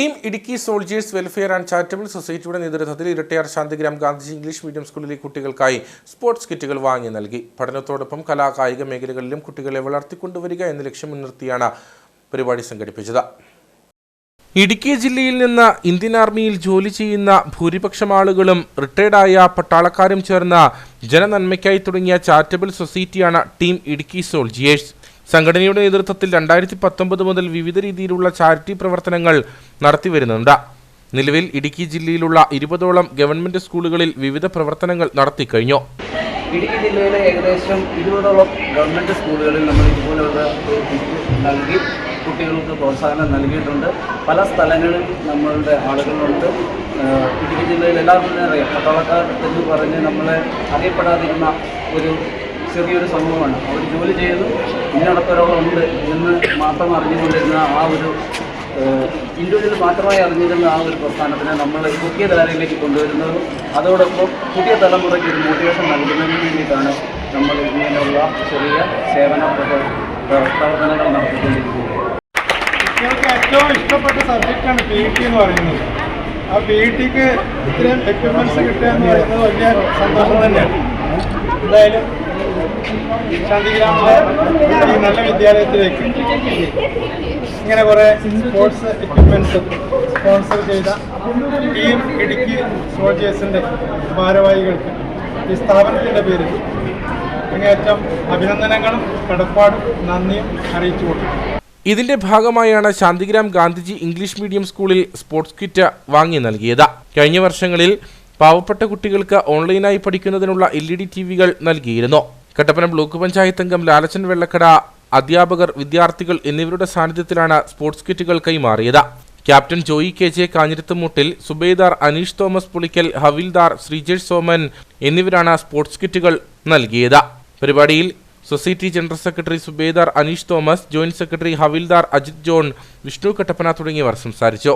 Team Idukki soldiers welfare and charitable സൊസൈറ്റിയുടെ നേതൃത്വത്തിൽ Erattayar Santhigram Gandhiji English medium സ്കൂളിലെ കുട്ടികൾക്കായി സ്പോർട്സ് കിറ്റുകൾ വാങ്ങി നൽകി. പഠനത്തോടൊപ്പം കലാകായിക മേഖലകളിലും കുട്ടികളെ വളർത്തിക്കൊണ്ടുവരിക എന്ന ലക്ഷ്യം മുൻനിർത്തിയാണ് പരിപാടി സംഘടിപ്പിച്ചത്. ഇടുക്കി ജില്ലയിൽ നിന്ന് ഇന്ത്യൻ ആർമിയിൽ ജോലി ചെയ്യുന്ന ഭൂരിപക്ഷം ആളുകളും റിട്ടയർഡായ പട്ടാളക്കാരും ചേർന്ന ജനനന്മയ്ക്കായി തുടങ്ങിയ ചാരിറ്റബിൾ സൊസൈറ്റിയാണ് ടീം ഇടുക്കി സോൾജിയേഴ്സ്. സംഘടനയുടെ നേതൃത്വത്തിൽ രണ്ടായിരത്തി പത്തൊമ്പത് മുതൽ വിവിധ രീതിയിലുള്ള ചാരിറ്റി പ്രവർത്തനങ്ങൾ നടത്തിവരുന്നുണ്ട്. നിലവിൽ ഇടുക്കി ജില്ലയിലുള്ള ഇരുപതോളം ഗവൺമെന്റ് സ്കൂളുകളിൽ വിവിധ പ്രവർത്തനങ്ങൾ നടത്തി കഴിഞ്ഞു ഇടുക്കി ജില്ലയിലെ ഏകദേശം ഇരുപതോളം ഗവൺമെന്റ് സ്കൂളുകളിൽ നമ്മൾ ഇതുപോലെയുള്ള നൽകി കുട്ടികൾക്ക് പ്രോത്സാഹനം നൽകിയിട്ടുണ്ട്. പല സ്ഥലങ്ങളിൽ നമ്മളുടെ ആളുകളുണ്ട്. ഇടുക്കി ജില്ലയിൽ എല്ലാവർക്കും അറിയാം. പട്ടാളക്കാർ എന്ന് പറഞ്ഞ് നമ്മളെ അറിയപ്പെടാതിരുന്ന ഒരു ചെറിയൊരു സമൂഹമാണ്. അവർ ജോലി ചെയ്തു. ഇന്നടത്തൊരാളുണ്ട് എന്ന് മാത്രം അറിഞ്ഞുകൊണ്ടിരുന്ന ആ ഒരു ഇൻഡിവിജ്വൽ മാത്രമായി അറിഞ്ഞിരുന്ന ആ ഒരു പ്രസ്ഥാനത്തിനെ നമ്മൾ പുതിയ ധാരയിലേക്ക് കൊണ്ടുവരുന്നതും. അതോടൊപ്പം പുതിയ തലമുറയ്ക്ക് ഒരു മോട്ടിവേഷൻ നൽകുന്നതിന് വേണ്ടിയിട്ടാണ് നമ്മൾ ഇങ്ങനെയുള്ള ചെറിയ സേവന പ്രവർത്തനങ്ങൾ നടത്തിക്കൊണ്ടിരിക്കുന്നത്. ഏറ്റവും ഇഷ്ടപ്പെട്ട സബ്ജക്റ്റാണ് പി ടി എന്ന് പറയുന്നത്. ആ പി ടിക്ക് ഇത്രയും എക്യുപ്മെന്റ്സ് കിട്ടുക എന്ന് പറയുന്നത് വലിയ സന്തോഷം തന്നെയാണ്. എന്തായാലും ശാന്തിഗ്രാമിലെ നല്ല വിദ്യാലയത്തിലേക്ക്. ഇങ്ങനെ കുറേ സ്പോർട്സ് എക്യുപ്മെന്റ്സ് സ്പോൺസർ ചെയ്ത ടീം ഇടുക്കി സോൾജേഴ്സിന്റെ ഭാരവാഹികൾക്ക് ഈ സ്ഥാപനത്തിന്റെ പേരിൽ അങ്ങേയറ്റം അഭിനന്ദനങ്ങളും കടപ്പാടും നന്ദിയും അറിയിച്ചു കൊടുക്കും ഇതിന്റെ ഭാഗമായാണ് ശാന്തിഗ്രാം ഗാന്ധിജി ഇംഗ്ലീഷ് മീഡിയം സ്കൂളിൽ സ്പോർട്സ് കിറ്റ് വാങ്ങി നൽകിയത്. കഴിഞ്ഞ വർഷങ്ങളിൽ പാവപ്പെട്ട കുട്ടികൾക്ക് ഓൺലൈനായി പഠിക്കുന്നതിനുള്ള എൽ ഇ ഡി ടി വികൾ നൽകിയിരുന്നു. കട്ടപ്പന ബ്ലോക്ക് പഞ്ചായത്ത് അംഗം ലാലച്ചൻ വെള്ളക്കട അധ്യാപകർ വിദ്യാർത്ഥികൾ എന്നിവരുടെ സാന്നിധ്യത്തിലാണ് സ്പോർട്സ് കിറ്റുകൾ കൈമാറിയത്. Captain Joy K J Kanjirathumuttil Subedar Aneesh Thomas Pulickal ഹവിൽദാർ ശ്രീജേഷ് സോമൻ എന്നിവരാണ് സ്പോർട്സ് കിറ്റുകൾ നൽകിയത്. പരിപാടിയിൽ society general secretary Subedar Aneesh Thomas joint secretary ഹവിൽദാർ അജിത് ജോൺ വിഷ്ണു കട്ടപ്പന തുടങ്ങിയവർ സംസാരിച്ചു.